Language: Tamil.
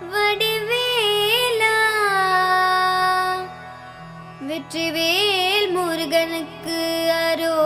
வடிவேலா. வெற்றிவேல் முருகனுக்கு அரோ